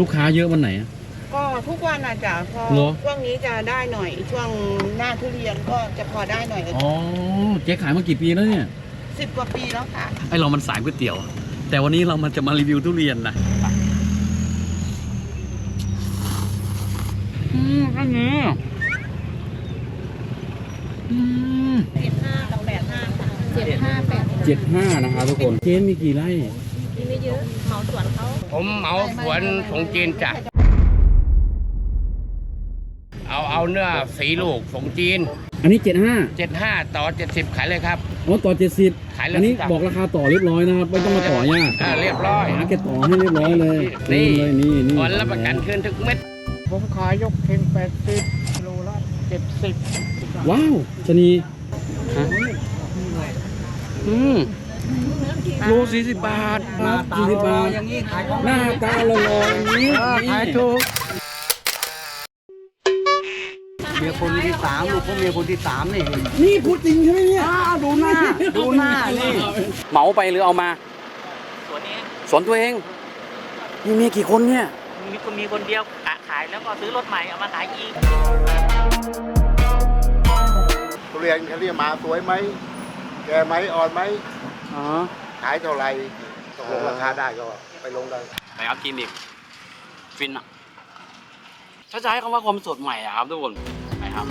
ลูกค้าเยอะวันไหนอะ ก็ทุกวันอาจจะพอเหรอ ช่วงนี้จะได้หน่อย ช่วงหน้าทุเรียนก็จะพอได้หน่อยอ๋อเจ๊ขายมากี่ปีแล้วเนี่ย สิบกว่าปีแล้วค่ะ ไอเรามันสายก๋วยเตี๋ยว แต่วันนี้เรามันจะมารีวิวทุเรียนนะอืมอันนี้อืมเจ็ดห้ากับแปดห้าค่ะเจ็ดห้าแปดเจ็ดห้านะครับทุกคน เจ๊มีกี่ไร่ กินไม่เยอะเหมาสวนเขาผมเหมาสวนสงจีนจ้ะ เอาเอาเนื้อสีลูกสงจีน อันนี้เจ็ดห้า75 ต่อ 70 ขายเลยครับ อ๋อต่อเจ็ดสิบขายเลยอันนี้ครับ บอกราคาต่อเรียบร้อยนะครับ ไม่ต้องมาต่อยากอ่าเรียบร้อย หาแกต่อให้เรียบร้อยเลยนี่เลยนี่นี่วันรับประกันคืนทุกเม็ด ผมขายยกเข่ง80โลละ70ว้าวชะนีฮะอืม โลสี่สิบบาทครับสี่สิบบาทอย่างนี้ขายของหน้าตาหล่อๆอย่างนี้เออขายนี่ถูกเมียคนที่สามลูกเขาเมียคนที่สามนี่นี่พูดจริงใช่ไหมเนี่ยดูหน้าดูหน้านี่เหมาไปหรือเอามาสวนนี้สวนตัวเองมีเมียกี่คนเนี่ยมีคนมีคนเดียวกะขายแล้วก็ซื้อรถใหม่เอามาขายอีกทุเรียนเขาเรียกมาสวยไหมแก่ไหมอ่อนไหมอ๋อ ขายเท่าไหรตกลงราคาได้ก็ไปลงได้ไปครับกินอีกฟินอะถ้าจะให้คำว่าความสดใหม่อะครับทุกคนไปครับ